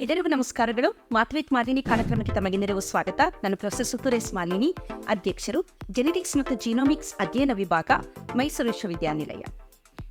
ಎಲ್ಲರಿಗೂ ನಮಸ್ಕಾರಗಳು. ಮಾತ್ವೇತ್ ಮಾಲಿನಿ ಕಾರ್ಯಕ್ರಮಕ್ಕೆ ತಮಗೆಲ್ಲರಿಗೂ ಸ್ವಾಗತ. ನಾನು ಪ್ರೊಫೆಸರ್ ಸುತುರೇಶ್ ಮಾಲಿನಿ, ಅಧ್ಯಕ್ಷರು ಜೆನೆಟಿಕ್ಸ್ ಮತ್ತು ಜೀನೋಮಿಕ್ಸ್ ಅಧ್ಯಯನ ವಿಭಾಗ, ಮೈಸೂರು ವಿಶ್ವವಿದ್ಯಾನಿಲಯ.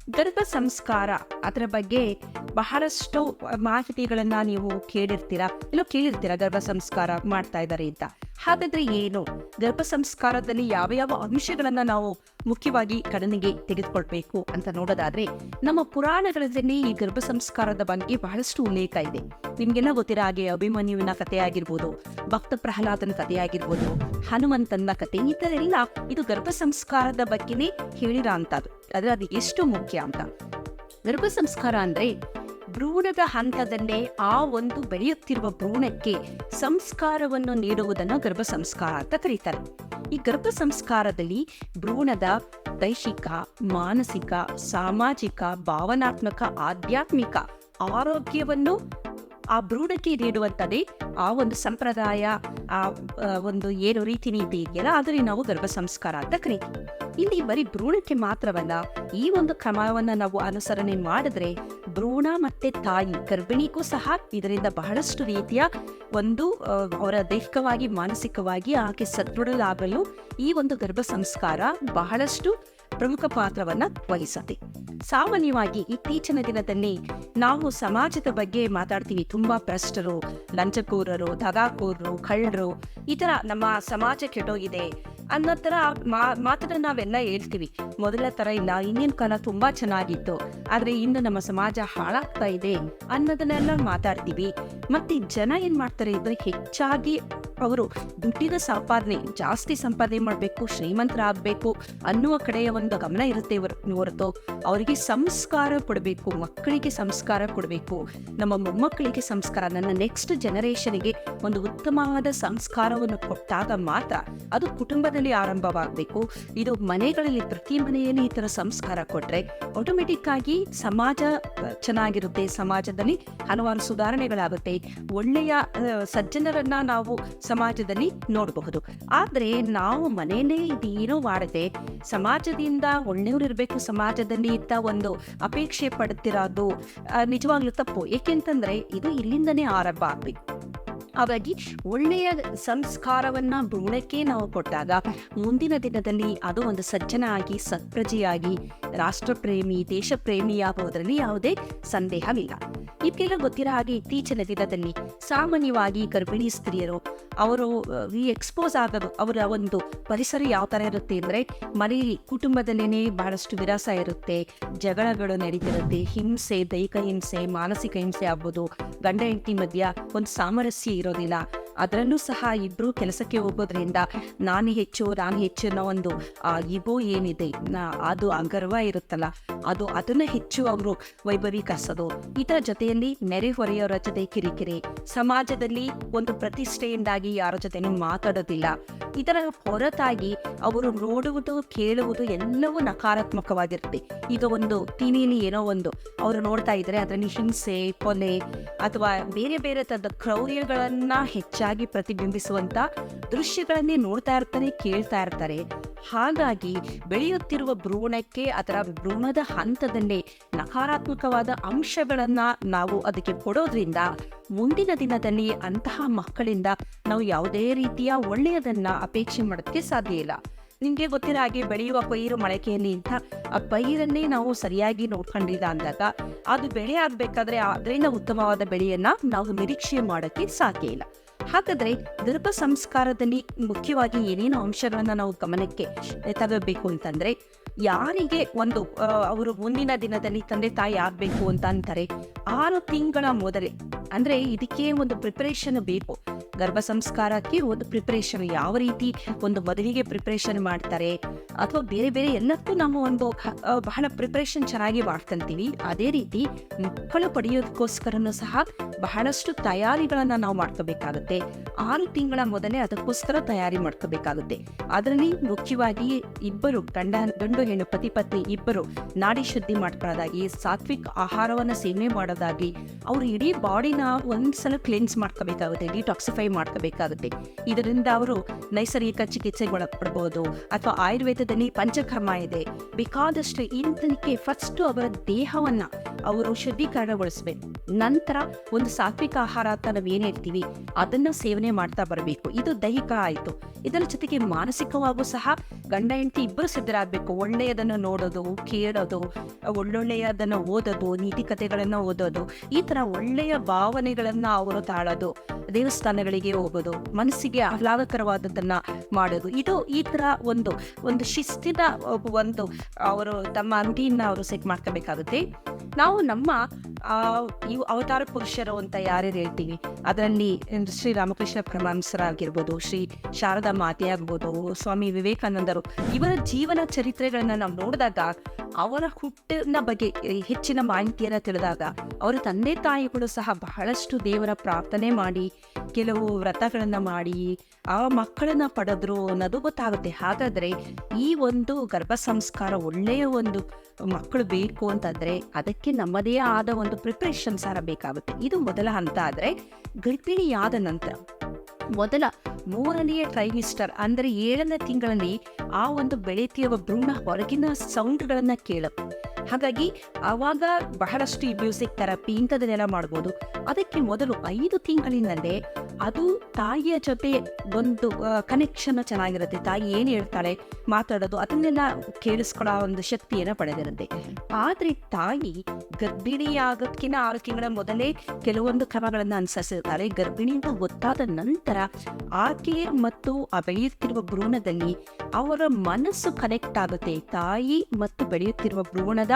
ಗರ್ಭ ಸಂಸ್ಕಾರ ಅದರ ಬಗ್ಗೆ ಬಹಳಷ್ಟು ಮಾಹಿತಿಗಳನ್ನ ನೀವು ಕೇಳಿರ್ತೀರಾ? ಇಲ್ಲ ಕೇಳಿರ್ತೀರಾ ಗರ್ಭ ಸಂಸ್ಕಾರ ಮಾಡ್ತಾ ಇದ್ದಾರೆ ಅಂತ? ಹಾಗಾದ್ರೆ ಏನು? ಗರ್ಭ ಸಂಸ್ಕಾರದಲ್ಲಿ ಯಾವ ಯಾವ ಅಂಶಗಳನ್ನ ನಾವು ಮುಖ್ಯವಾಗಿ ಗಣನೆಗೆ ತೆಗೆದುಕೊಳ್ಬೇಕು ಅಂತ ನೋಡೋದಾದ್ರೆ, ನಮ್ಮ ಪುರಾಣಗಳಲ್ಲಿ ಈ ಗರ್ಭ ಸಂಸ್ಕಾರದ ಬಗ್ಗೆ ಬಹಳಷ್ಟು ಉಲ್ಲೇಖ ಇದೆ. ನಿಮ್ಗೆಲ್ಲ ಗೊತ್ತಿರೋ ಹಾಗೆ ಅಭಿಮನ್ಯುವಿನ ಕಥೆ ಆಗಿರ್ಬೋದು, ಭಕ್ತ ಪ್ರಹ್ಲಾದನ ಕಥೆ ಆಗಿರ್ಬೋದು, ಹನುಮಂತನ ಕಥೆ ಈ ಥರ ಎಲ್ಲ ಇದು ಗರ್ಭ ಸಂಸ್ಕಾರದ ಬಗ್ಗೆನೇ ಹೇಳಿರೋ ಅಂತದ್ದು ಅದ್ರ ಅದು ಎಷ್ಟು ಮುಖ್ಯ ಅಂತ. ಗರ್ಭ ಸಂಸ್ಕಾರ ಅಂದ್ರೆ ಭ್ರೂಣದ ಹಂತದಲ್ಲೇ ಆ ಒಂದು ಬೆಳೆಯುತ್ತಿರುವ ಭ್ರೂಣಕ್ಕೆ ಸಂಸ್ಕಾರವನ್ನು ನೀಡುವುದನ್ನು ಗರ್ಭ ಸಂಸ್ಕಾರ ಅಂತ ಕರೀತಾರೆ. ಈ ಗರ್ಭ ಸಂಸ್ಕಾರದಲ್ಲಿ ಭ್ರೂಣದ ದೈಹಿಕ, ಮಾನಸಿಕ, ಸಾಮಾಜಿಕ, ಭಾವನಾತ್ಮಕ, ಆಧ್ಯಾತ್ಮಿಕ ಆರೋಗ್ಯವನ್ನು ಆ ಭ್ರೂಣಕ್ಕೆ ನೀಡುವಂಥದ್ದೇ ಆ ಒಂದು ಸಂಪ್ರದಾಯ, ಆ ಒಂದು ಏನು ರೀತಿ ನೀತಿ ಇದೆಯಲ್ಲ ಆದರೆ ನಾವು ಗರ್ಭ ಸಂಸ್ಕಾರ ಅಂತ ಕರೀತೀವಿ. ಇಲ್ಲಿ ಬರೀ ಭ್ರೂಣಕ್ಕೆ ಮಾತ್ರವಲ್ಲ ಈ ಒಂದು ಕ್ರಮವನ್ನ ನಾವು ಅನುಸರಣೆ ಮಾಡಿದ್ರೆ ಭ್ರೂಣ ಮತ್ತೆ ತಾಯಿ ಗರ್ಭಿಣಿಗೂ ಸಹ ಇದರಿಂದ ಬಹಳಷ್ಟು ರೀತಿಯ ಒಂದು ಅವರ ದೈಹಿಕವಾಗಿ, ಮಾನಸಿಕವಾಗಿ ಆಕೆ ಸದೃಢರಾಗಲು ಈ ಒಂದು ಗರ್ಭ ಸಂಸ್ಕಾರ ಬಹಳಷ್ಟು ಪ್ರಮುಖ ಪಾತ್ರವನ್ನ ವಹಿಸುತ್ತೆ. ಸಾಮಾನ್ಯವಾಗಿ ಇತ್ತೀಚಿನ ದಿನದಲ್ಲಿ ನಾವು ಸಮಾಜದ ಬಗ್ಗೆ ಮಾತಾಡ್ತೀವಿ. ತುಂಬಾ ಭ್ರಷ್ಟರು, ಲಂಚಕೋರರು, ದಗಾಕೋರರು, ಕಳ್ಳರು, ಈ ತರ ನಮ್ಮ ಸಮಾಜ ಕೆಟ್ಟೋಗಿದೆ. ಅನ್ನೋ ಮಾ, ಮಾತನ್ನ ನಾವೆಲ್ಲ ಹೇಳ್ತೀವಿ. ಮೊದಲ ತರ ಇಲ್ಲ ಹಿಂದಿನ ಕಾಲ ತುಂಬಾ ಚೆನ್ನಾಗಿತ್ತು. ಆದ್ರೆ ಇನ್ನು ನಮ್ಮ ಸಮಾಜ ಹಾಳಾಗ್ತಾ ಇದೆ ಅನ್ನೋದನ್ನೆಲ್ಲ ಮಾತಾಡ್ತೀವಿ. ಮತ್ತೆ ಜನ ಏನ್ ಮಾಡ್ತಾರೆ ಇದ್ರೆ ಹೆಚ್ಚಾಗಿ ಅವರು ದುಡ್ಡಿನ ಸಂಪಾದನೆ, ಜಾಸ್ತಿ ಸಂಪಾದನೆ ಮಾಡಬೇಕು, ಶ್ರೀಮಂತರಾಗಬೇಕು ಅನ್ನುವ ಕಡೆಯ ಒಂದು ಗಮನ ಇರುತ್ತೆ ಹೊರತು ಅವರಿಗೆ ಸಂಸ್ಕಾರ ಕೊಡಬೇಕು, ಮಕ್ಕಳಿಗೆ ಸಂಸ್ಕಾರ ಕೊಡಬೇಕು. ನಮ್ಮ ಮೊಮ್ಮಕ್ಕಳಿಗೆ ಸಂಸ್ಕಾರ, ನನ್ನ ನೆಕ್ಸ್ಟ್ ಜನರೇಷನ್ಗೆ ಒಂದು ಉತ್ತಮವಾದ ಸಂಸ್ಕಾರವನ್ನು ಕೊಟ್ಟಾಗ ಮಾತ್ರ ಅದು ಕುಟುಂಬದಲ್ಲಿ ಆರಂಭವಾಗಬೇಕು. ಇದು ಮನೆಗಳಲ್ಲಿ, ಪ್ರತಿ ಮನೆಯಲ್ಲಿ ಈ ಥರ ಸಂಸ್ಕಾರ ಕೊಟ್ರೆ ಆಟೋಮೆಟಿಕ್ ಆಗಿ ಸಮಾಜ ಚೆನ್ನಾಗಿರುತ್ತೆ. ಸಮಾಜದಲ್ಲಿ ಹಲವಾರು ಸುಧಾರಣೆಗಳಾಗುತ್ತೆ. ಒಳ್ಳೆಯ ಸಜ್ಜನರನ್ನ ನಾವು ಸಮಾಜದಲ್ಲಿ ನೋಡಬಹುದು. ಆದ್ರೆ ನಾವು ಮನೆಯಲ್ಲೇ ಇದೇನೋ ಮಾಡದೆ ಸಮಾಜದಿಂದ ಒಳ್ಳೆಯವ್ರು ಇರಬೇಕು, ಸಮಾಜದಲ್ಲಿ ಇದ್ದ ಒಂದು ಅಪೇಕ್ಷೆ ಪಡ್ತಿರೋದು ನಿಜವಾಗ್ಲೂ ತಪ್ಪು. ಏಕೆಂತಂದ್ರೆ ಇದು ಇಲ್ಲಿಂದನೇ ಆರಂಭ ಆಗ್ಬೇಕು. ಹಾಗಾಗಿ ಒಳ್ಳೆಯ ಸಂಸ್ಕಾರವನ್ನ ಭ್ರೂಣಕ್ಕೆ ನಾವು ಕೊಟ್ಟಾಗ ಮುಂದಿನ ದಿನದಲ್ಲಿ ಅದು ಒಂದು ಸಜ್ಜನ ಆಗಿ ಸತ್ಪ್ರಜೆಯಾಗಿ, ರಾಷ್ಟ್ರಪ್ರೇಮಿ ದೇಶಪ್ರೇಮಿಯಾಗುವುದರಲ್ಲಿ ಯಾವುದೇ ಸಂದೇಹವಿಲ್ಲ. ಇದಕ್ಕೆಲ್ಲ ಗೊತ್ತಿರೋ ಹಾಗೆ ಇತ್ತೀಚಿನ ದಿನದಲ್ಲಿ ಸಾಮಾನ್ಯವಾಗಿ ಗರ್ಭಿಣಿ ಸ್ತ್ರೀಯರು, ಅವರು ಈ ಎಕ್ಸ್ಪೋಸ್ ಆಗೋದು ಅವರ ಒಂದು ಪರಿಸರ ಯಾವ ಥರ ಇರುತ್ತೆ ಅಂದರೆ ಮನೆಯಲ್ಲಿ ಕುಟುಂಬದಲ್ಲೇ ಬಹಳಷ್ಟು ವಿರಾಸ ಇರುತ್ತೆ, ಜಗಳಗಳು ನಡೀತಿರುತ್ತೆ, ಹಿಂಸೆ, ದೈಹಿಕ ಹಿಂಸೆ, ಮಾನಸಿಕ ಹಿಂಸೆ ಆಗ್ಬೋದು, ಗಂಡ ಹೆಂಡತಿ ಮಧ್ಯ ಒಂದು ಸಾಮರಸ್ಯ ಇರೋದಿಲ್ಲ. ಅದರಲ್ಲೂ ಸಹ ಇಬ್ರು ಕೆಲಸಕ್ಕೆ ಹೋಗೋದ್ರಿಂದ ನಾನು ಹೆಚ್ಚು ನಾನು ಹೆಚ್ಚು ಅನ್ನೋ ಒಂದು ಇಗೋ ಏನಿದೆ ಅದು ಅಗರ್ವ ಗರ್ವ ಇರುತ್ತಲ್ಲ, ಅದು ಅದನ್ನ ಹೆಚ್ಚು ಅವರು ವೈಭವೀಕರಿಸೋದು. ಇದರ ಜೊತೆಯಲ್ಲಿ ನೆರೆಹೊರೆಯವರ ಜೊತೆ ಕಿರಿಕಿರಿ, ಸಮಾಜದಲ್ಲಿ ಒಂದು ಪ್ರತಿಷ್ಠೆಯಿಂದಾಗಿ ಯಾರ ಜೊತೆನೂ ಮಾತಾಡೋದಿಲ್ಲ. ಇದರ ಹೊರತಾಗಿ ಅವರು ನೋಡುವುದು, ಕೇಳುವುದು ಎಲ್ಲವೂ ನಕಾರಾತ್ಮಕವಾಗಿರುತ್ತೆ. ಈಗ ಒಂದು ಟಿವಿಲಿ ಏನೋ ಒಂದು ಅವರು ನೋಡ್ತಾ ಇದ್ರೆ ಅದರಲ್ಲಿ ಹಿಂಸೆ, ಕೊಲೆ, ಅಥವಾ ಬೇರೆ ಬೇರೆ ತರದ ಕ್ರೌರ್ಯಗಳನ್ನ ಹೆಚ್ಚಾಗಿ ಪ್ರತಿಬಿಂಬಿಸುವಂತ ದೃಶ್ಯಗಳನ್ನೇ ನೋಡ್ತಾ ಇರ್ತಾರೆ, ಕೇಳ್ತಾ ಇರ್ತಾರೆ. ಹಾಗಾಗಿ ಬೆಳೆಯುತ್ತಿರುವ ಭ್ರೂಣಕ್ಕೆ ಅದರ ಭ್ರೂಣದ ಹಂತದಲ್ಲೇ ನಕಾರಾತ್ಮಕವಾದ ಅಂಶಗಳನ್ನ ನಾವು ಅದಕ್ಕೆ ಕೊಡೋದ್ರಿಂದ ಮುಂದಿನ ದಿನದಲ್ಲಿ ಅಂತಹ ಮಕ್ಕಳಿಂದ ನಾವು ಯಾವುದೇ ರೀತಿಯ ಒಳ್ಳೆಯದನ್ನ ಅಪೇಕ್ಷೆ ಮಾಡೋದಕ್ಕೆ ಸಾಧ್ಯ ಇಲ್ಲ. ನಿಮಗೆ ಗೊತ್ತಿರೋ ಹಾಗೆ ಬೆಳೆಯುವ ಪೈರು ಮೊಳಕೆಯಲ್ಲಿ ಅಂತ ಆ ಪೈರನ್ನೇ ನಾವು ಸರಿಯಾಗಿ ನೋಡ್ಕೊಂಡಿದ್ದ ಅಂದಾಗ ಅದು ಬೆಳೆ ಆಗ್ಬೇಕಾದ್ರೆ ಅದರಿಂದ ಉತ್ತಮವಾದ ಬೆಳೆಯನ್ನ ನಾವು ನಿರೀಕ್ಷೆ ಮಾಡೋಕ್ಕೆ ಸಾಧ್ಯ ಇಲ್ಲ. ಹಾಗಾದ್ರೆ ಗರ್ಭ ಸಂಸ್ಕಾರದಲ್ಲಿ ಮುಖ್ಯವಾಗಿ ಏನೇನು ಅಂಶಗಳನ್ನ ನಾವು ಗಮನಕ್ಕೆ ತಗೋಬೇಕು ಅಂತಂದ್ರೆ, ಯಾರಿಗೆ ಒಂದು ಅವರು ಮುಂದಿನ ದಿನದಲ್ಲಿ ತಂದೆ ತಾಯಿ ಆಗ್ಬೇಕು ಅಂತ ಅಂತಾರೆ, ಆರು ತಿಂಗಳ ಮೊದಲೇ, ಅಂದ್ರೆ ಇದಕ್ಕೆ ಒಂದು ಪ್ರಿಪರೇಷನ್ ಬೇಕು. ಗರ್ಭ ಸಂಸ್ಕಾರಕ್ಕೆ ಒಂದು ಪ್ರಿಪ್ರೇಷನ್ ಯಾವ ರೀತಿ ಒಂದು ಮದುವೆಗೆ ಪ್ರಿಪ್ರೇಷನ್ ಮಾಡ್ತಾರೆ ಅಥವಾ ಬೇರೆ ಬೇರೆ ಎಲ್ಲಕ್ಕೂ ನಾವು ಒಂದು ಬಹಳ ಪ್ರಿಪ್ರೇಷನ್ ಚೆನ್ನಾಗಿ ಮಾಡ್ಕೊಂತೀವಿ ಅದೇ ರೀತಿ ಮಕ್ಕಳು ಪಡೆಯೋದಕ್ಕೋಸ್ಕರನೂ ಸಹ ಬಹಳಷ್ಟು ತಯಾರಿಗಳನ್ನ ನಾವು ಮಾಡ್ಕೋಬೇಕಾಗುತ್ತೆ. ಆರು ತಿಂಗಳ ಮೊದಲೇ ಅದಕ್ಕೋಸ್ಕರ ತಯಾರಿ ಮಾಡ್ಕೋಬೇಕಾಗುತ್ತೆ. ಅದರಲ್ಲಿ ಮುಖ್ಯವಾಗಿ ಇಬ್ಬರು ಗಂಡ, ಗಂಡು, ಹೆಣ್ಣು, ಪತಿ, ಪತ್ನಿ ಇಬ್ಬರು ನಾಡಿ ಶುದ್ಧಿ ಮಾಡ್ಕೊಳ್ಳೋದಾಗಿ, ಸಾತ್ವಿಕ್ ಆಹಾರವನ್ನ ಸೇವನೆ ಮಾಡೋದಾಗಿ, ಅವರು ಇಡೀ ಬಾಡಿನ ಒಂದ್ಸಲ ಕ್ಲೆನ್ಸ್ ಮಾಡ್ಕೋಬೇಕಾಗುತ್ತೆ ಡಿಟಾಕ್ಸಿಫೈ ಮಾಡ್ಕೋಬೇಕಾಗುತ್ತೆ. ಇದರಿಂದ ಅವರು ನೈಸರ್ಗಿಕ ಚಿಕಿತ್ಸೆಗೊಳಪಡ್ಬೋದು ಅಥವಾ ಆಯುರ್ವೇದದಲ್ಲಿ ಪಂಚಕರ್ಮ ಇದೆ. ಬೇಕಾದಷ್ಟು ಇಂಥದಕ್ಕೆ ಫಸ್ಟ್ ಅವರ ದೇಹವನ್ನ ಅವರು ಶುದ್ಧೀಕರಣಗೊಳಿಸ್ಬೇಕು. ನಂತರ ಒಂದು ಸಾತ್ವಿಕ ಆಹಾರ ಅಂತ ನಾವು ಏನು ಹೇಳ್ತೀವಿ, ಅದನ್ನ ಸೇವನೆ ಮಾಡ್ತಾ ಬರಬೇಕು. ಇದು ದೈಹಿಕ ಆಯಿತು. ಇದರ ಜೊತೆಗೆ ಮಾನಸಿಕವಾಗೂ ಸಹ ಗಂಡ, ಹೆಂಡತಿ ಇಬ್ಬರು ಸಿದ್ಧರಾಗಬೇಕು. ಒಳ್ಳೆಯದನ್ನು ನೋಡೋದು, ಕೇಳೋದು, ಒಳ್ಳೊಳ್ಳೆಯದನ್ನು ಓದೋದು, ನೀತಿ ಕಥೆಗಳನ್ನು ಓದೋದು, ಈ ಥರ ಒಳ್ಳೆಯ ಭಾವನೆಗಳನ್ನು ಅವರು ತಾಳೋದು, ದೇವಸ್ಥಾನಗಳಿಗೆ ಹೋಗೋದು, ಮನಸ್ಸಿಗೆ ಆಹ್ಲಾದಕರವಾದದ್ದನ್ನ ಮಾಡೋದು. ಇದು ಈ ಥರ ಒಂದು ಒಂದು ಶಿಸ್ತಿನ, ಒಂದು ಅವರು ತಮ್ಮ ಅಂಟಿನ ಅವರು ಸೆಟ್ ಮಾಡ್ಕೋಬೇಕಾಗುತ್ತೆ. ನಾವು ನಮ್ಮ ಆ, ಇವು ಅವತಾರ ಪುರುಷರು ಅಂತ ಯಾರ್ಯಾರು ಹೇಳ್ತೀವಿ ಅದರಲ್ಲಿ ಶ್ರೀ ರಾಮಕೃಷ್ಣ ಪರಮಹಂಸರಾಗಿರ್ಬೋದು ಶ್ರೀ ಶಾರದಾ ಮಾತೆ ಆಗ್ಬೋದು ಸ್ವಾಮಿ ವಿವೇಕಾನಂದರು ಇವರ ಜೀವನ ಚರಿತ್ರೆಗಳನ್ನ ನಾವು ನೋಡಿದಾಗ ಅವರ ಹುಟ್ಟಿನ ಬಗ್ಗೆ ಹೆಚ್ಚಿನ ಮಾಹಿತಿಯನ್ನು ತಿಳಿದಾಗ ಅವರ ತಂದೆ ತಾಯಿಗಳು ಸಹ ಬಹಳಷ್ಟು ದೇವರ ಪ್ರಾರ್ಥನೆ ಮಾಡಿ ಕೆಲವು ವ್ರತಗಳನ್ನ ಮಾಡಿ ಆ ಮಕ್ಕಳನ್ನ ಪಡೆದ್ರು ಅನ್ನೋದು ಗೊತ್ತಾಗುತ್ತೆ. ಹಾಗಾದ್ರೆ ಈ ಒಂದು ಗರ್ಭ ಸಂಸ್ಕಾರ ಒಳ್ಳೆಯ ಒಂದು ಮಕ್ಕಳು ಬೇಕು ಅಂತಂದ್ರೆ ಅದಕ್ಕೆ ನಮ್ಮದೇ ಆದ ಒಂದು ಪ್ರಿಪ್ರೇಷನ್ ಸಹ ಬೇಕಾಗುತ್ತೆ. ಇದು ಮೊದಲ ಹಂತ. ಆದ್ರೆ ಗರ್ಭಿಣಿಯಾದ ನಂತರ ಮೊದಲ ಮೂರನೆಯ ಟ್ರೈಮಿಸ್ಟರ್ ಅಂದರೆ ಏಳನೇ ತಿಂಗಳಲ್ಲಿ ಆ ಒಂದು ಬೆಳೆತಿರುವ ಭ್ರೂಣ ಹೊರಗಿನ ಸೌಂಡ್ಗಳನ್ನು ಕೇಳುತ್ತೆ ಹಾಗಾಗಿ ಆವಾಗ ಬಹಳಷ್ಟು ಮ್ಯೂಸಿಕ್ ಥೆರಪಿ ಇಂಥದ್ದನ್ನೆಲ್ಲ ಮಾಡ್ಬೋದು. ಅದಕ್ಕೆ ಮೊದಲು ಐದು ತಿಂಗಳಿನಲ್ಲೇ ಅದು ತಾಯಿಯ ಜೊತೆ ಒಂದು ಕನೆಕ್ಷನ್ ಚೆನ್ನಾಗಿರುತ್ತೆ. ತಾಯಿ ಏನು ಹೇಳ್ತಾಳೆ ಮಾತಾಡೋದು ಅದನ್ನೆಲ್ಲ ಕೇಳಿಸ್ಕೊಳ್ಳೋ ಒಂದು ಶಕ್ತಿಯನ್ನು ಪಡೆದಿರುತ್ತೆ. ಆದರೆ ತಾಯಿ ಗರ್ಭಿಣಿಯಾಗೋದಕ್ಕಿಂತ ಆರು ತಿಂಗಳ ಮೊದಲೇ ಕೆಲವೊಂದು ಕ್ರಮಗಳನ್ನು ಅನುಸರಿಸಿರ್ತಾರೆ ಗರ್ಭಿಣಿಯಿಂದ ಗೊತ್ತಾದ ನಂತರ ಆಕೆ ಮತ್ತು ಆ ಬೆಳೆಯುತ್ತಿರುವ ಭ್ರೂಣದಲ್ಲಿ ಅವರ ಮನಸ್ಸು ಕನೆಕ್ಟ್ ಆಗುತ್ತೆ. ತಾಯಿ ಮತ್ತು ಬೆಳೆಯುತ್ತಿರುವ ಭ್ರೂಣದ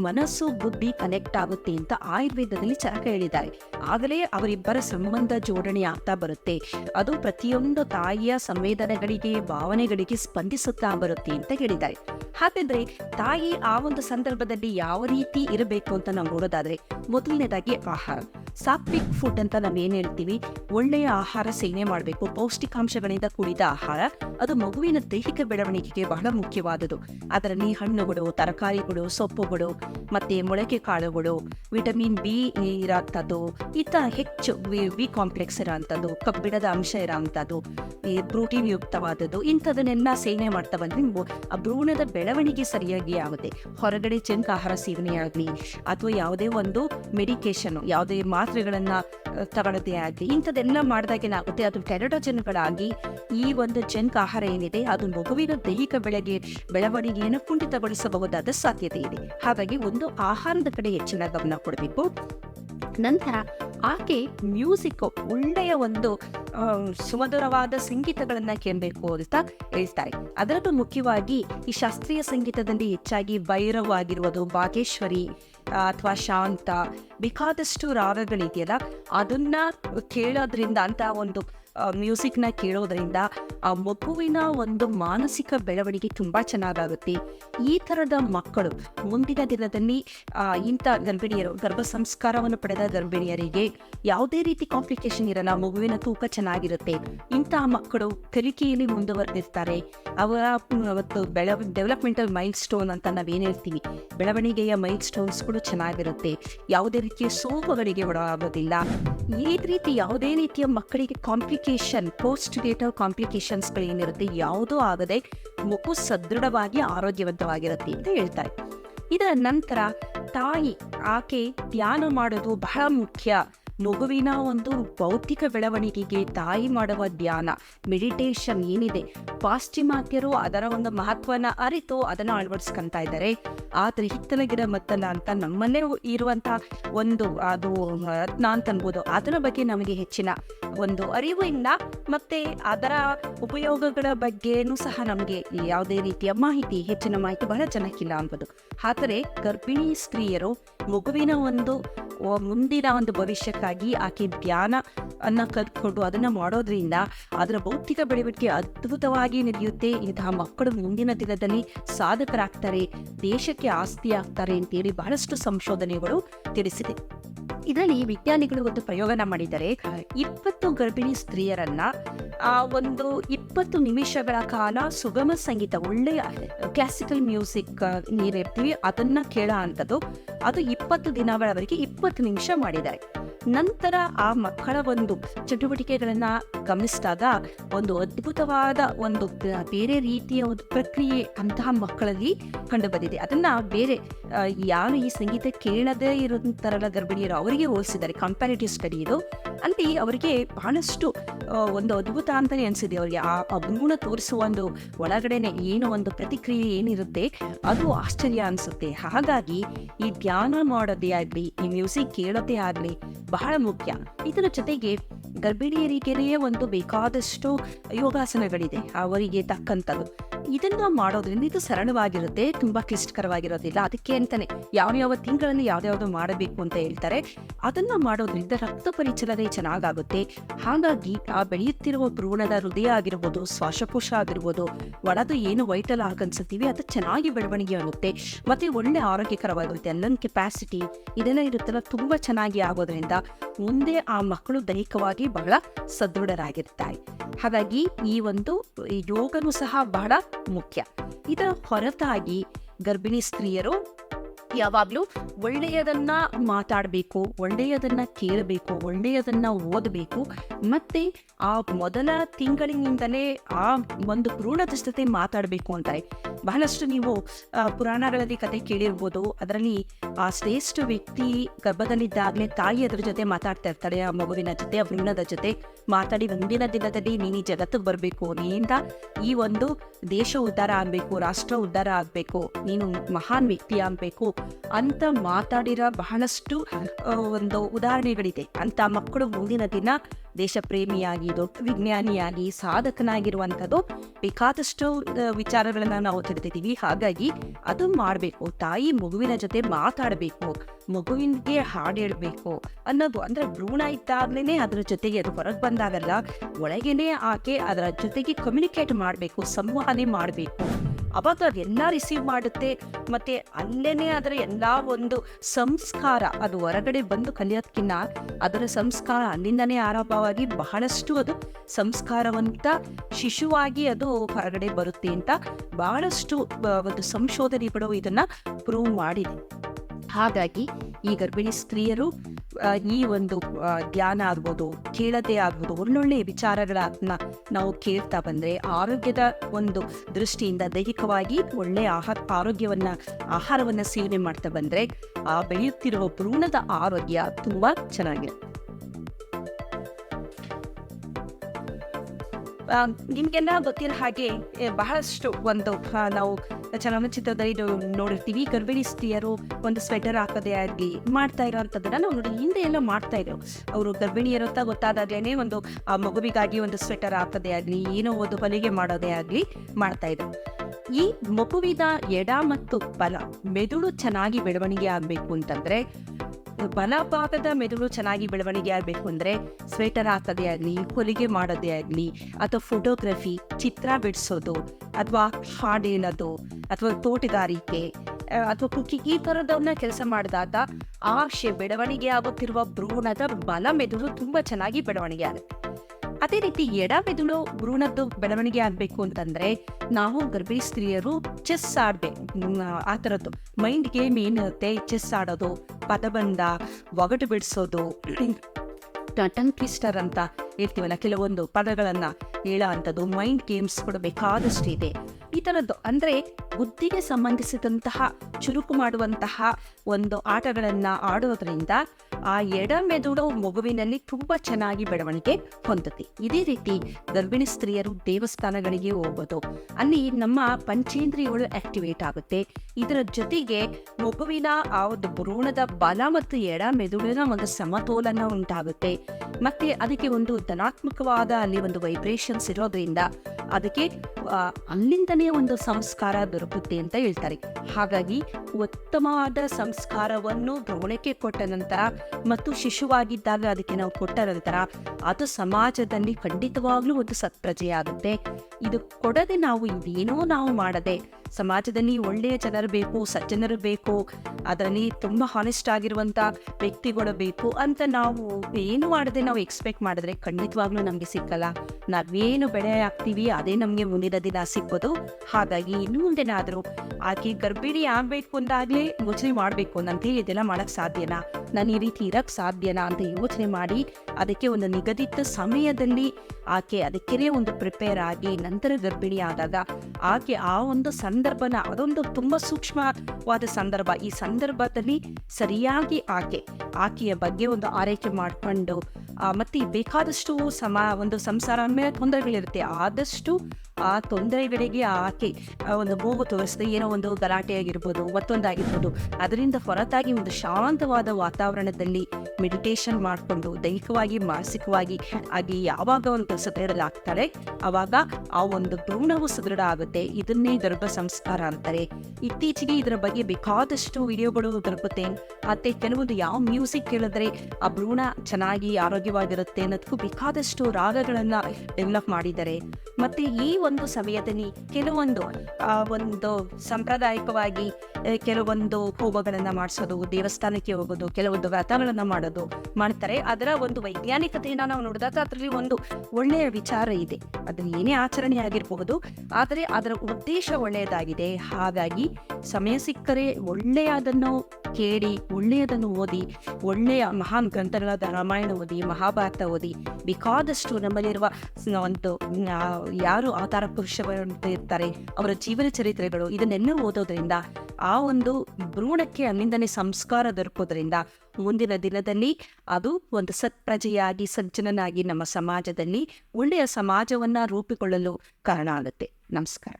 ಮನಸ್ಸು ಬುದ್ಧಿ ಕನೆಕ್ಟ್ ಆಗುತ್ತೆ ಅಂತ ಆಯುರ್ವೇದದಲ್ಲಿ ಚರಕ ಹೇಳಿದ್ದಾರೆ. ಆಗಲೇ ಅವರಿಬ್ಬರ ಸಂಬಂಧ ಜೋಡಣೆ ಆಗ್ತಾ ಬರುತ್ತೆ. ಅದು ಪ್ರತಿಯೊಂದು ತಾಯಿಯ ಸಂವೇದನೆಗಳಿಗೆ ಭಾವನೆಗಳಿಗೆ ಸ್ಪಂದಿಸುತ್ತಾ ಬರುತ್ತೆ ಅಂತ ಹೇಳಿದ್ದಾರೆ. ಹಾಗಾದ್ರೆ ತಾಯಿ ಆ ಒಂದು ಸಂದರ್ಭದಲ್ಲಿ ಯಾವ ರೀತಿ ಇರಬೇಕು ಅಂತ ನಾವು ನೋಡೋದಾದ್ರೆ, ಮೊದಲನೇದಾಗಿ ಆಹಾರ. ಸಾತ್ವಿಕ್ ಫುಡ್ ಅಂತ ನಾವು ಏನ್ ಹೇಳ್ತೀವಿ? ಒಳ್ಳೆಯ ಆಹಾರ ಸೇವನೆ ಮಾಡಬೇಕು. ಪೌಷ್ಟಿಕಾಂಶಗಳಿಂದ ಕೂಡಿದ ಆಹಾರ. ಅದು ಮಗುವಿನ ದೈಹಿಕ ಬೆಳವಣಿಗೆಗೆ ಬಹಳ ಮುಖ್ಯವಾದುದು ಅದರಲ್ಲಿ ಹಣ್ಣುಗಳು, ತರಕಾರಿಗಳು, ಸೊಪ್ಪುಗಳು, ಮತ್ತೆ ಮೊಳಕೆ ಕಾಳುಗಳು, ವಿಟಮಿನ್ ಬಿ ಇರೋಂಥದ್ದು ಇತ್ತ ಹೆಚ್ಚು ಬಿ ಕಾಂಪ್ಲೆಕ್ಸ್ ಇರೋಂಥದ್ದು ಕಬ್ಬಿಣದ ಅಂಶ ಇರೋಂಥದ್ದು ಪ್ರೋಟೀನ್ ಯುಕ್ತವಾದದ್ದು. ಇಂಥದನ್ನೆಲ್ಲ ಸೇವನೆ ಮಾಡ್ತಾ ಬಂದ್ರೆ ನೀವು ಆ ಭ್ರೂಣದ ಬೆಳವಣಿಗೆ ಸರಿಯಾಗಿ ಆಗುತ್ತೆ. ಹೊರಗಡೆ ಜಂಕ್ ಆಹಾರ ಸೇವನೆಯಾಗಲಿ ಅಥವಾ ಯಾವುದೇ ಒಂದು ಮೆಡಿಕೇಶನ್ ಯಾವುದೇ ಮಾತ್ರೆಗಳನ್ನ ತಗೊಳ್ಳೋದೇ ಆಗಲಿ, ಇಂಥದ್ದೆಲ್ಲ ಮಾಡಿದಾಗ ಏನಾಗುತ್ತೆ, ಅದು ಟೆರಡೋಜನ್ಗಳಾಗಿ ಈ ಒಂದು ಜಂಕ್ ಆಹಾರ ಏನಿದೆ, ಅದು ಮಗುವಿನ ದೈಹಿಕ ಬೆಳೆಗೆ ಬೆಳವಣಿಗೆಯನ್ನು ಕುಂಠಿತಗೊಳಿಸಬಹುದಾದ ಸಾಧ್ಯತೆ ಇದೆ. ಹಾಗಾಗಿ ಒಂದು ಆಹಾರದ ಕಡೆ ಹೆಚ್ಚಿನ ಗಮನ ಕೊಡಬೇಕು. ನಂತರ ಆಕೆ ಮ್ಯೂಸಿಕ್ ಒಳ್ಳೆಯ ಒಂದು ಸುಮಧುರವಾದ ಸಂಗೀತಗಳನ್ನ ಕೇಳಬೇಕು ಅಂತ ಹೇಳ್ತಾರೆ. ಅದರಲ್ಲೂ ಮುಖ್ಯವಾಗಿ ಈ ಶಾಸ್ತ್ರೀಯ ಸಂಗೀತದಲ್ಲಿ ಹೆಚ್ಚಾಗಿ ಭೈರವಾಗಿರುವುದು ಭಾಗೇಶ್ವರಿ ಅಥವಾ ಶಾಂತ ಬೇಕಾದಷ್ಟು ರಾಗಗಳಿದೆಯಲ್ಲ, ಅದನ್ನ ಕೇಳೋದ್ರಿಂದ ಅಂತ ಒಂದು ಮ್ಯೂಸಿಕ್ನ ಕೇಳೋದ್ರಿಂದ ಆ ಮಗುವಿನ ಒಂದು ಮಾನಸಿಕ ಬೆಳವಣಿಗೆ ತುಂಬ ಚೆನ್ನಾಗಾಗುತ್ತೆ. ಈ ಥರದ ಮಕ್ಕಳು ಮುಂದಿನ ದಿನದಲ್ಲಿ ಇಂಥ ಗರ್ಭಿಣಿಯರು ಗರ್ಭ ಸಂಸ್ಕಾರವನ್ನು ಪಡೆದ ಗರ್ಭಿಣಿಯರಿಗೆ ಯಾವುದೇ ರೀತಿ ಕಾಂಪ್ಲಿಕೇಶನ್ ಇರಲ್ಲ, ಮಗುವಿನ ತೂಕ ಚೆನ್ನಾಗಿರುತ್ತೆ. ಇಂತಹ ಮಕ್ಕಳು ಕಲಿಕೆಯಲ್ಲಿ ಮುಂದುವರೆದಿರ್ತಾರೆ. ಅವರ ಅವತ್ತು ಬೆಳ ಡೆವಲಪ್ಮೆಂಟಲ್ ಮೈಲ್ ಸ್ಟೋನ್ ಅಂತ ನಾವೇನು ಹೇಳ್ತೀವಿ, ಬೆಳವಣಿಗೆಯ ಮೈಲ್ ಸ್ಟೋನ್ಸ್ಗಳು ಚೆನ್ನಾಗಿರುತ್ತೆ. ಯಾವುದೇ ರೀತಿಯ ಸೋಂಕುಗಳಿಗೆ ಒಳಗಾಗೋದಿಲ್ಲ. ಈ ರೀತಿ ಯಾವುದೇ ರೀತಿಯ ಮಕ್ಕಳಿಗೆ ಕಾಂಪ್ಲಿಕೇಶನ್ ಪೋಸ್ಟ್ ಡೇಟಲ್ ಕಾಂಪ್ಲಿಕೇಶನ್ಸ್ ಏನಿರುತ್ತೆ, ಯಾವುದೂ ಆಗದೆ ಮಗು ಸದೃಢವಾಗಿ ಆರೋಗ್ಯವಂತವಾಗಿರುತ್ತೆ ಅಂತ ಹೇಳ್ತಾರೆ. ಇದರ ನಂತರ ತಾಯಿ, ಆಕೆ ಧ್ಯಾನ ಮಾಡೋದು ಬಹಳ ಮುಖ್ಯ. ಮಗುವಿನ ಒಂದು ಭೌತಿಕ ಬೆಳವಣಿಗೆಗೆ ತಾಯಿ ಮಾಡುವ ಧ್ಯಾನ ಮೆಡಿಟೇಷನ್ ಏನಿದೆ? ಪಾಶ್ಚಿಮಾತ್ಯರು ಅದರ ಒಂದು ಮಹತ್ವನ ಅರಿತು ಅದನ್ನು ಅಳವಡಿಸ್ಕೊಂತ ಇದ್ದಾರೆ. ಆದರೆ ಹಿತ್ತಲ ಗಿಡ ಮತ್ತಲ್ಲ ಅಂತ ನಮ್ಮಲ್ಲೇ ಇರುವಂತ ಒಂದು ಅದು ರತ್ನ ಅಂತ ಅನ್ಬೋದು. ಅದರ ಬಗ್ಗೆ ನಮಗೆ ಹೆಚ್ಚಿನ ಒಂದು ಅರಿವು ಇಲ್ಲ. ಮತ್ತೆ ಅದರ ಉಪಯೋಗಗಳ ಬಗ್ಗೆನೂ ಸಹ ನಮಗೆ ಯಾವುದೇ ರೀತಿಯ ಮಾಹಿತಿ, ಹೆಚ್ಚಿನ ಮಾಹಿತಿ ಬಹಳ ಚೆನ್ನಾಗಿಲ್ಲ ಅನ್ಬೋದು. ಆದರೆ ಗರ್ಭಿಣಿ ಸ್ತ್ರೀಯರು ಮಗುವಿನ ಒಂದು ಮುಂದಿನ ಒಂದು ಭವಿಷ್ಯಕ್ಕಾಗಿ ಆಕೆ ಧ್ಯಾನ ಅನ್ನ ಕಲ್ತ್ಕೊಂಡು ಅದನ್ನ ಮಾಡೋದ್ರಿಂದ ಅದರ ಭೌತಿಕ ಬೆಳವಣಿಗೆ ಅದ್ಭುತವಾಗಿ ನಡೆಯುತ್ತೆ. ಇಂತಹ ಮಕ್ಕಳು ಮುಂದಿನ ದಿನದಲ್ಲಿ ಸಾಧಕರಾಗ್ತಾರೆ ದೇಶಕ್ಕೆ ಆಸ್ತಿ ಆಗ್ತಾರೆ ಅಂತೇಳಿ ಬಹಳಷ್ಟು ಸಂಶೋಧನೆಗಳು ತಿಳಿಸಿದೆ. ಇದರಲ್ಲಿ ವಿಜ್ಞಾನಿಗಳು ಒಂದು ಪ್ರಯೋಗನ ಮಾಡಿದರೆ ಇಪ್ಪತ್ತು ಗರ್ಭಿಣಿ ಸ್ತ್ರೀಯರನ್ನ ಆ ಒಂದು ಇಪ್ಪತ್ತು ನಿಮಿಷಗಳ ಕಾಲ ಸುಗಮ ಸಂಗೀತ, ಒಳ್ಳೆಯ ಕ್ಲಾಸಿಕಲ್ ಮ್ಯೂಸಿಕ್ ನೀರಿರ್ತೀವಿ ಅದನ್ನ ಕೇಳೋ ಅಂಥದ್ದು. ಅದು ಇಪ್ಪತ್ತು ದಿನಗಳವರೆಗೆ ಇಪ್ಪತ್ತು ನಿಮಿಷ ಮಾಡಿದ್ದಾರೆ. ನಂತರ ಆ ಮಕ್ಕಳ ಒಂದು ಚಟುವಟಿಕೆಗಳನ್ನ ಗಮನಿಸಿದಾಗ ಒಂದು ಅದ್ಭುತವಾದ ಒಂದು ಬೇರೆ ರೀತಿಯ ಒಂದು ಪ್ರಕ್ರಿಯೆ ಅಂತಹ ಮಕ್ಕಳಲ್ಲಿ ಕಂಡು ಬಂದಿದೆ ಅದನ್ನ ಬೇರೆ ಯಾರು ಈ ಸಂಗೀತ ಕೇಳದೇ ಇರೋ ಗರ್ಭಿಣಿಯರು, ಅವರಿಗೆ ಹೋಲಿಸಿದ್ದಾರೆ ಕಂಪ್ಯಾರಿಟಿವ್ ಸ್ಟಡಿ ಇದು. ಅಲ್ಲಿ ಅವರಿಗೆ ಬಹಳಷ್ಟು ಒಂದು ಅದ್ಭುತ ಅಂತಾನೆ ಅನ್ಸಿದೆ. ಅವರಿಗೆ ಆ ಆ ತೋರಿಸುವ ಒಂದು ಒಳಗಡೆನೆ ಏನು ಒಂದು ಪ್ರತಿಕ್ರಿಯೆ ಏನಿರುತ್ತೆ, ಅದು ಆಶ್ಚರ್ಯ ಅನ್ಸುತ್ತೆ. ಹಾಗಾಗಿ ಈ ಧ್ಯಾನ ಮಾಡೋದೇ ಆಗಲಿ, ಈ ಮ್ಯೂಸಿಕ್ ಕೇಳೋದೇ ಆಗಲಿ ಬಹಳ ಮುಖ್ಯ. ಇದರ ಜೊತೆಗೆ ಗರ್ಭಿಣಿಯರಿಗೆನೇ ಒಂದು ಬೇಕಾದಷ್ಟು ಯೋಗಾಸನಗಳಿದೆ, ಅವರಿಗೆ ತಕ್ಕಂಥದ್ದು ಇದನ್ನ ಮಾಡೋದ್ರಿಂದ ಇದು ಸರಳವಾಗಿರುತ್ತೆ, ತುಂಬಾ ಕ್ಲಿಷ್ಟಕರವಾಗಿರೋದಿಲ್ಲ. ಅದಕ್ಕೆ ಅಂತಾನೆ ಯಾವ ಯಾವ ತಿಂಗಳಲ್ಲಿ ಯಾವ್ದಾವ್ದು ಮಾಡಬೇಕು ಅಂತ ಹೇಳ್ತಾರೆ. ಅದನ್ನ ಮಾಡೋದ್ರಿಂದ ರಕ್ತ ಪರಿಚಲನೆ ಚೆನ್ನಾಗಾಗುತ್ತೆ. ಹಾಗಾಗಿ ಆ ಬೆಳೆಯುತ್ತಿರುವ ಭ್ರೂಣದ ಹೃದಯ ಆಗಿರ್ಬೋದು, ಶ್ವಾಸಕೋಶ ಆಗಿರ್ಬೋದು ಒಳದು ಏನು ವೈಟಲ್ ಆಗನ್ಸುತ್ತೀವಿ ಅದು ಚೆನ್ನಾಗಿ ಬೆಳವಣಿಗೆ ಆಗುತ್ತೆ. ಮತ್ತೆ ಒಳ್ಳೆ ಆರೋಗ್ಯಕರವಾಗಿರುತ್ತೆ ಲಂಗ್ ಕೆಪಾಸಿಟಿ ಇದೆಲ್ಲ ಇರುತ್ತಲ್ಲ, ತುಂಬಾ ಚೆನ್ನಾಗಿ ಆಗೋದ್ರಿಂದ ಮುಂದೆ ಆ ಮಕ್ಕಳು ದೈಹಿಕವಾಗಿ ಬಹಳ ಸದೃಢರಾಗಿರ್ತಾರೆ. ಹಾಗಾಗಿ ಈ ಒಂದು ಯೋಗನೂ ಸಹ ಬಹಳ ಮುಖ್ಯ. ಇದರ ಹೊರತಾಗಿ ಗರ್ಭಿಣಿ ಸ್ತ್ರೀಯರು ಯಾವಾಗಲೂ ಒಳ್ಳೆಯದನ್ನ ಮಾತಾಡಬೇಕು, ಒಳ್ಳೆಯದನ್ನ ಕೇಳಬೇಕು, ಒಳ್ಳೆಯದನ್ನ ಓದಬೇಕು, ಮತ್ತೆ ಆ ಮೊದಲ ತಿಂಗಳಿನಿಂದಲೇ ಆ ಒಂದು ಭ್ರೂಣದ ಜೊತೆ ಮಾತಾಡಬೇಕು ಅಂತಾರೆ. ಬಹಳಷ್ಟು ನೀವು ಪುರಾಣಗಳಲ್ಲಿ ಕತೆ ಕೇಳಿರ್ಬೋದು. ಅದರಲ್ಲಿ, ಆ, ಶ್ರೇಷ್ಠ ವ್ಯಕ್ತಿ ಗರ್ಭದಲ್ಲಿದ್ದಾಗಲೇ ತಾಯಿ ಅದ್ರ ಜೊತೆ ಮಾತಾಡ್ತಾ ಇರ್ತಾಳೆ, ಆ ಮಗುವಿನ ಜೊತೆ, ಆ ಜೊತೆ ಮಾತಾಡಿ ಒಂದಿನ ದಿನದಲ್ಲಿ ನೀನು ಈ ಜಗತ್ತಿಗೆ ಬರಬೇಕು ನೀನಿಂದ ಈ ಒಂದು ದೇಶ ಉದ್ಧಾರ ಆಗಬೇಕು, ರಾಷ್ಟ್ರ ಉದ್ಧಾರ ಆಗಬೇಕು, ನೀನು ಮಹಾನ್ ವ್ಯಕ್ತಿ ಆಗಬೇಕು ಅಂತ ಮಾತಾಡಿರೋ ಬಹಳಷ್ಟು ಒಂದು ಉದಾಹರಣೆಗಳಿದೆ. ಅಂತ ಮಕ್ಕಳು ಮುಂದಿನ ದಿನ ದೇಶ ಪ್ರೇಮಿಯಾಗಿ ದೊಡ್ಡ ವಿಜ್ಞಾನಿಯಾಗಿ ಸಾಧಕನಾಗಿರುವಂಥದ್ದು ಬೇಕಾದಷ್ಟು ವಿಚಾರಗಳನ್ನ ನಾವು ತಿಳಿದಿದ್ದೀವಿ. ಹಾಗಾಗಿ ಅದು ಮಾಡಬೇಕು. ತಾಯಿ ಮಗುವಿನ ಜೊತೆ ಮಾತಾಡಬೇಕು. ಮಗುವಿಗೆ ಹಾಡು ಹೇಳಬೇಕು ಅನ್ನೋದು. ಅಂದ್ರೆ ಭ್ರೂಣ ಇದ್ದಾಗ್ಲೇನೆ ಅದರ ಜೊತೆಗೆ, ಅದು ಹೊರಗೆ ಬಂದಾಗಲ್ಲ, ಒಳಗೇನೆ ಆಕೆ ಅದರ ಜೊತೆಗೆ ಕಮ್ಯುನಿಕೇಟ್ ಮಾಡಬೇಕು, ಸಂವಹನೆ ಮಾಡಬೇಕು. ಅವಾಗ ಅದೆಲ್ಲ ರಿಸೀವ್ ಮಾಡುತ್ತೆ. ಮತ್ತೆ ಅಲ್ಲೇನೆ ಅದರ ಎಲ್ಲ ಒಂದು ಸಂಸ್ಕಾರ ಅದು ಹೊರಗಡೆ ಬಂದು ಕಲಿಯೋದಕ್ಕಿಂತ ಅದರ ಸಂಸ್ಕಾರ ಅಲ್ಲಿಂದನೇ ಆರಂಭವಾಗಿ ಬಹಳಷ್ಟು ಅದು ಸಂಸ್ಕಾರವಂತ ಶಿಶುವಾಗಿ ಅದು ಹೊರಗಡೆ ಬರುತ್ತೆ ಅಂತ ಬಹಳಷ್ಟು ಒಂದು ಸಂಶೋಧನೆಗಳು ಇದನ್ನ ಪ್ರೂವ್ ಮಾಡಿದೆ. ಹಾಗಾಗಿ ಈ ಗರ್ಭಿಣಿ ಸ್ತ್ರೀಯರು ಈ ಒಂದು ಧ್ಯಾನ ಆಗ್ಬೋದು ಕೇಳದೆ ಆಗ್ಬೋದು, ಒಳ್ಳೊಳ್ಳೆ ವಿಚಾರಗಳನ್ನ ನಾವು ಕೇಳ್ತಾ ಬಂದ್ರೆ ಆರೋಗ್ಯದ ಒಂದು ದೃಷ್ಟಿಯಿಂದ ದೈಹಿಕವಾಗಿ ಒಳ್ಳೆ ಆಹಾರ ಆರೋಗ್ಯವನ್ನ, ಆಹಾರವನ್ನ ಸೇವನೆ ಮಾಡ್ತಾ ಬಂದ್ರೆ ಆ ಬೆಳೆಯುತ್ತಿರುವ ಭ್ರೂಣದ ಆರೋಗ್ಯ ತುಂಬಾ ಚೆನ್ನಾಗಿರುತ್ತೆ. ನಿಮ್ಗೆಲ್ಲ ಗೊತ್ತಿರೋ ಹಾಗೆ ಬಹಳಷ್ಟು ಒಂದು ನಾವು ಚಲನಚಿತ್ರದಲ್ಲಿ ನೋಡಿರ್ತೀವಿ. ಗರ್ಭಿಣಿ ಸ್ತ್ರೀಯರು ಒಂದು ಸ್ವೆಟರ್ ಹಾಕೋದೇ ಆಗಲಿ, ಮಾಡ್ತಾ ಇರೋಂಥದ್ದನ್ನ ನಾವು ನೋಡಿ, ಹಿಂದೆ ಎಲ್ಲ ಮಾಡ್ತಾ ಇದ್ದೇವೆ ಅವರು ಗರ್ಭಿಣಿಯರು ಅಂತ ಗೊತ್ತಾದಾಗ್ಲೇನೆ ಒಂದು, ಆ, ಮಗುವಿಗಾಗಿ ಒಂದು ಸ್ವೆಟರ್ ಹಾಕೋದೇ ಆಗಲಿ, ಏನೋ ಒಂದು ಹೊಲಿಗೆ ಮಾಡೋದೇ ಆಗಲಿ ಮಾಡ್ತಾ ಇದ್ರು. ಈ ಮಗುವಿನ ಎಡ ಮತ್ತು ಬಲ ಮೆದುಳು ಚೆನ್ನಾಗಿ ಬೆಳವಣಿಗೆ ಆಗಬೇಕು ಅಂತಂದ್ರೆ ಬಲಭಾಗದ ಮೆದುಳು ಚೆನ್ನಾಗಿ ಬೆಳವಣಿಗೆ ಆಗಬೇಕು ಅಂದ್ರೆ ಸ್ವೆಟರ್ ಹಾಕೋದೇ ಆಗಲಿ, ಹೊಲಿಗೆ ಮಾಡೋದೇ ಆಗಲಿ, ಅಥವಾ ಫೋಟೋಗ್ರಫಿ ಚಿತ್ರ ಬಿಡಿಸೋದು, ಅಥವಾ ಹಾಡು ಹೇಳೋದು ಅಥವಾ ತೋಟಗಾರಿಕೆ ಅಥವಾ ಕುಕಿಂಗ್ ಈ ಥರದವನ್ನ ಕೆಲಸ ಮಾಡಿದಾಗ ಆಶೆ, ಬೆಳವಣಿಗೆ ಆಗುತ್ತಿರುವ ಭ್ರೂಣದ ಬಲ ಮೆದುಳು ತುಂಬಾ ಚೆನ್ನಾಗಿ ಬೆಳವಣಿಗೆ ಆಗುತ್ತೆ. ಅದೇ ರೀತಿ ಎಡ ಮೆದುಳು ಭ್ರೂಣದ್ದು ಬೆಳವಣಿಗೆ ಆಗಬೇಕು ಅಂತಂದ್ರೆ ನಾವು ಗರ್ಭಿಣಿ ಸ್ತ್ರೀಯರು ಚೆಸ್ ಆಡ್ಬೇಕು. ಆ ಥರದ್ದು ಮೈಂಡ್ ಗೇಮ್ ಏನಿರುತ್ತೆ ಚೆಸ್ ಆಡೋದು ಪದಬಂಧ ಒಗಟು ಬಿಡಿಸೋದು ಟಂಗ್ ಟ್ವಿಸ್ಟರ್ ಅಂತ ಹೇಳ್ತೀವಲ್ಲ, ಕೆಲವೊಂದು ಪದಗಳನ್ನ ಹೇಳೋ ಅಂಥದ್ದು ಮೈಂಡ್ ಗೇಮ್ಸ್ ಕೂಡ ಬೇಕಾದಷ್ಟು ಇದೆ. ಈ ಥರದ್ದು ಅಂದ್ರೆ ಬುದ್ಧಿಗೆ ಸಂಬಂಧಿಸಿದಂತಹ, ಚುರುಕು ಮಾಡುವಂತಹ ಒಂದು ಆಟಗಳನ್ನ ಆಡೋದ್ರಿಂದ ಆ ಎಡ ಮೆದುಳು ಮಗುವಿನಲ್ಲಿ ತುಂಬಾ ಚೆನ್ನಾಗಿ ಬೆಳವಣಿಗೆ ಹೊಂದುತ್ತೆ. ಇದೇ ರೀತಿ ಗರ್ಭಿಣಿ ಸ್ತ್ರೀಯರು ದೇವಸ್ಥಾನಗಳಿಗೆ ಹೋಗೋದು, ಅಲ್ಲಿ ನಮ್ಮ ಪಂಚೇಂದ್ರಿಯಗಳು ಆಕ್ಟಿವೇಟ್ ಆಗುತ್ತೆ. ಇದರ ಜೊತೆಗೆ ಮಗುವಿನ ಆ ಒಂದು ಭ್ರೂಣದ ಬಲ ಮತ್ತು ಎಡ ಮೆದುಳಿನ ಒಂದು ಸಮತೋಲನ ಉಂಟಾಗುತ್ತೆ. ಮತ್ತೆ ಅದಕ್ಕೆ ಒಂದು ಧನಾತ್ಮಕವಾದ ಅಲ್ಲಿ ಒಂದು ವೈಬ್ರೇಷನ್ಸ್ ಇರೋದ್ರಿಂದ ಅದಕ್ಕೆ ಅಲ್ಲಿಂದನೇ ಒಂದು ಸಂಸ್ಕಾರ ದೊರಕುತ್ತೆ ಅಂತ ಹೇಳ್ತಾರೆ. ಹಾಗಾಗಿ ಉತ್ತಮವಾದ ಸಂಸ್ಕಾರವನ್ನು ಭ್ರಮಣಕ್ಕೆ ಕೊಟ್ಟ ನಂತರ ಮತ್ತು ಶಿಶುವಾಗಿದ್ದಾಗ ಅದಕ್ಕೆ ನಾವು ಕೊಟ್ಟ ನಂತರ, ಅದು ಸಮಾಜದಲ್ಲಿ ಖಂಡಿತವಾಗ್ಲೂ ಒಂದು ಸತ್ಪ್ರಜೆಯಾಗುತ್ತೆ. ಇದು ಕೊಡದೆ ನಾವು ಇದೇನೋ ನಾವು ಮಾಡದೆ, ಸಮಾಜದಲ್ಲಿ ಒಳ್ಳೆಯ ಜನರು ಬೇಕು, ಸಜ್ಜನರು ಬೇಕು, ಅದರಲ್ಲಿ ತುಂಬ ಹಾನೆಸ್ಟ್ ಆಗಿರುವಂಥ ವ್ಯಕ್ತಿಗಳು ಬೇಕು ಅಂತ ನಾವು ಏನು ಮಾಡದೆ ನಾವು ಎಕ್ಸ್ಪೆಕ್ಟ್ ಮಾಡಿದ್ರೆ ಖಂಡಿತವಾಗ್ಲೂ ನಮಗೆ ಸಿಕ್ಕಲ್ಲ. ನಾವೇನು ಬೆಳೆ ಹಾಕ್ತೀವಿ ಅದೇ ನಮಗೆ ಮುಂದಿನ ದಿನ ಸಿಕ್ಕೋದು ಹಾಗಾಗಿ ಇನ್ನು ಮುಂದೆನಾದರೂ ಆಕೆ ಗರ್ಭಿಣಿ ಆಗಬೇಕು ಅಂದಾಗಲೇ ಯೋಚನೆ ಮಾಡಬೇಕು ನಂತೆ ಇದೆಲ್ಲ ಮಾಡೋಕ್ಕೆ ಸಾಧ್ಯನಾ? ನಾನು ಈ ರೀತಿ ಇರೋಕ್ಕೆ ಸಾಧ್ಯನಾ ಅಂತ ಯೋಚನೆ ಮಾಡಿ ಅದಕ್ಕೆ ಒಂದು ನಿಗದಿತ ಸಮಯದಲ್ಲಿ ಆಕೆ ಅದಕ್ಕೆ ಒಂದು ಪ್ರಿಪೇರ್ ಆಗಿ ನಂತರ ಗರ್ಭಿಣಿ ಆದಾಗ ಆಕೆ ಆ ಒಂದು ಸಂದರ್ಭನ, ಅದೊಂದು ತುಂಬ ಸೂಕ್ಷ್ಮವಾದ ಸಂದರ್ಭ. ಈ ಸಂದರ್ಭದಲ್ಲಿ ಸರಿಯಾಗಿ ಆಕೆ, ಆಕೆಯ ಬಗ್ಗೆ ಒಂದು ಆರೈಕೆ ಮಾಡಿಕೊಂಡು ಮತ್ತು ಬೇಕಾದಷ್ಟು ಸಮ ಒಂದು ಸಂಸಾರ ಮೇಲೆ ತೊಂದರೆಗಳಿರುತ್ತೆ. ಆದಷ್ಟು ಆ ತೊಂದರೆಗಳಿಗೆ ಆಕೆ ಒಂದು ಮೂಗು ತೋರಿಸದೆ ಏನೋ ಒಂದು ಗಲಾಟೆ ಆಗಿರ್ಬೋದು ಮತ್ತೊಂದಾಗಿರ್ಬೋದು. ಅದರಿಂದ ಹೊರತಾಗಿ ಒಂದು ಶಾಂತವಾದ ವಾತಾವರಣದಲ್ಲಿ ಮೆಡಿಟೇಷನ್ ಮಾಡಿಕೊಂಡು ದೈಹಿಕವಾಗಿ, ಮಾನಸಿಕವಾಗಿ ಆಗಿ ಯಾವಾಗ ಒಂದು ಸದೃಢಲಾಗ್ತಾರೆ ಆವಾಗ ಆ ಒಂದು ಭ್ರೂಣವು ಸದೃಢ ಆಗುತ್ತೆ ಇದನ್ನೇ ಗರ್ಭ ಸಂಸ್ಕಾರ ಅಂತಾರೆ. ಇತ್ತೀಚೆಗೆ ಇದರ ಬಗ್ಗೆ ಬೇಕಾದಷ್ಟು ವಿಡಿಯೋಗಳು ದೊರಕುತ್ತೆ ಮತ್ತೆ ಕೆಲವೊಂದು ಯಾವ ಮ್ಯೂಸಿಕ್ ಕೇಳಿದ್ರೆ ಆ ಭ್ರೂಣ ಚೆನ್ನಾಗಿ ಆರೋಗ್ಯವಾಗಿರುತ್ತೆ ಅನ್ನೋದಕ್ಕೂ ಬೇಕಾದಷ್ಟು ರಾಗಗಳನ್ನು ಡೆವಲಪ್ ಮಾಡಿದ್ದಾರೆ. ಮತ್ತೆ ಈ ಒಂದು ಸಮಯದಲ್ಲಿ ಕೆಲವೊಂದು ಒಂದು ಸಾಂಪ್ರದಾಯಿಕವಾಗಿ ಕೆಲವೊಂದು ಹೋಮಗಳನ್ನು ಮಾಡಿಸೋದು, ದೇವಸ್ಥಾನಕ್ಕೆ ಹೋಗೋದು, ಕೆಲವೊಂದು ವ್ರತಗಳನ್ನ ಮಾಡೋದು ಮಾಡ್ತಾರೆ. ಅದರ ಒಂದು ವೈಜ್ಞಾನಿಕತೆಯನ್ನ ನಾವು ನೋಡಿದಾಗ ಅದರಲ್ಲಿ ಒಂದು ಒಳ್ಳೆಯ ವಿಚಾರ ಇದೆ. ಅದು ಏನೇ ಆಚರಣೆ ಆಗಿರಬಹುದು ಆದರೆ ಅದರ ಉದ್ದೇಶ ಒಳ್ಳೆಯದಾಗಿದೆ. ಹಾಗಾಗಿ ಸಮಯ ಸಿಕ್ಕರೆ ಒಳ್ಳೆಯದನ್ನು ಕೇಳಿ ಒಳ್ಳೆಯದನ್ನು ಓದಿ, ಒಳ್ಳೆಯ ಮಹಾನ್ ಗ್ರಂಥಗಳಾದ ರಾಮಾಯಣ ಓದಿ, ಮಹಾಭಾರತ ಓದಿ, ಬೇಕಾದಷ್ಟು ನಮ್ಮಲ್ಲಿರುವ ಒಂದು ಯಾರು ಅವತಾರ ಪುರುಷರು ಇರ್ತಾರೆ, ಅವರ ಜೀವನ ಚರಿತ್ರೆಗಳು ಇದನ್ನೆಲ್ಲ ಓದೋದ್ರಿಂದ, ಆ ಒಂದು ಭ್ರೂಣಕ್ಕೆ ಅಲ್ಲಿಂದನೇ ಸಂಸ್ಕಾರ ದೊರಕೋದ್ರಿಂದ, ಮುಂದಿನ ದಿನದಲ್ಲಿ ಅದು ಒಂದು ಸತ್ಪ್ರಜೆಯಾಗಿ, ಸಜ್ಜನನಾಗಿ ನಮ್ಮ ಸಮಾಜದಲ್ಲಿ ಒಳ್ಳೆಯ ಸಮಾಜವನ್ನ ರೂಪಿಕೊಳ್ಳಲು ಕಾರಣ ಆಗುತ್ತೆ. ನಮಸ್ಕಾರ.